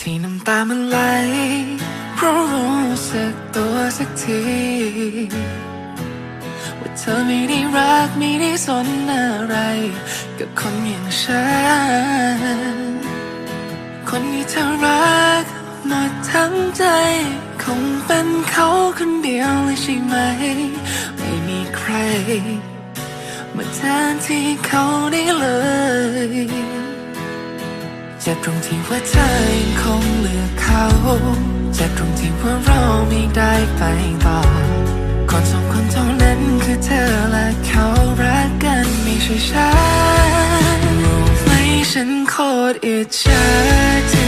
ที่น้ำตามันไหลเพราะรู้สึกตัวสักทีว่าเธอไม่ได้รักไม่ได้สนอะไร กับคนอย่างฉัน คนที่เธอรักหมดทั้งใจ คงเป็นเขาคนเดียวเลยใช่ไหม ไม่มีใครมาแทนที่เขาได้เลยเจ็บตรงที่ว่าเธอยังค เขาเจ็บตรงที่ว่าเราไม่ได้ไปต่อ คนสองคนเท่านั้นคือเธอและเขารักกันไม่ใช่ฉันรู้ไหมฉันโคตรอิจฉาเธอ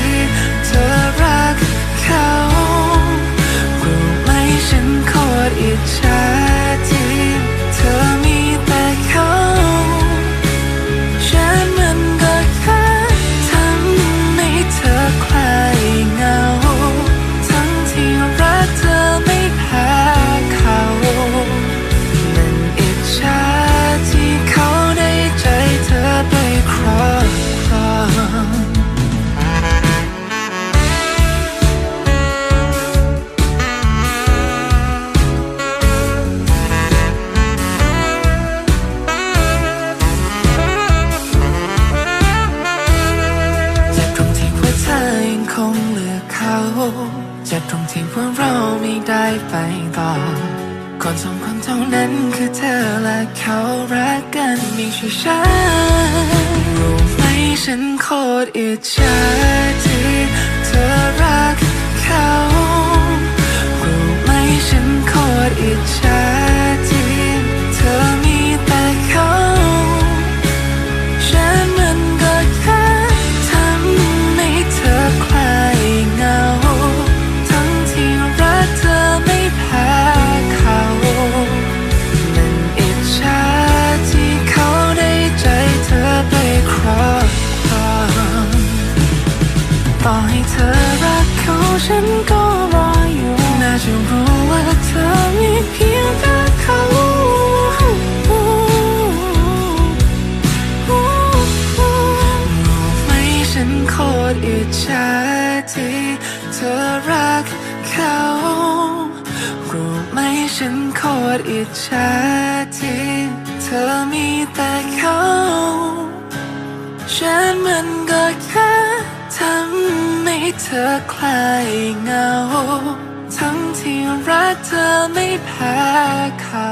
งคงเลือกเขาจ็บตรงที่ว่าเราไม่ได้ไปต่อ คนสองคนเท่านั้นคือเธอและเขารักกันไม่ใช่ฉันรู้ไหมฉันโคตรอิจฉาที่เธอรักเขารู้ไหมฉันโคตรอิจฉา ฉันก็รออยู่ น่าจะรู้ว่าเธอมีเพียงแค่เขารู้ไหมฉันโคตรอิจฉาที่เธอรักเขารู้ไหมฉันโคตรอิจฉาที่เธอมีแต่เขาฉันมันก็แค่ทำให้ เธอคลายเงา ทั้งที่รักเธอไม่แพ้เขา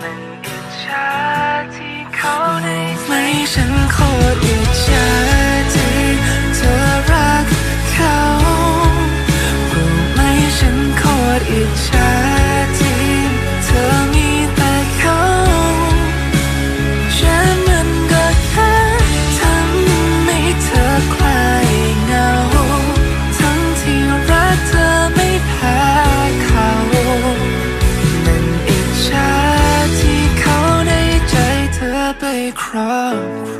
มันอิจฉาที่เขาได้ไม่ฉันโคตรอิจฉา cry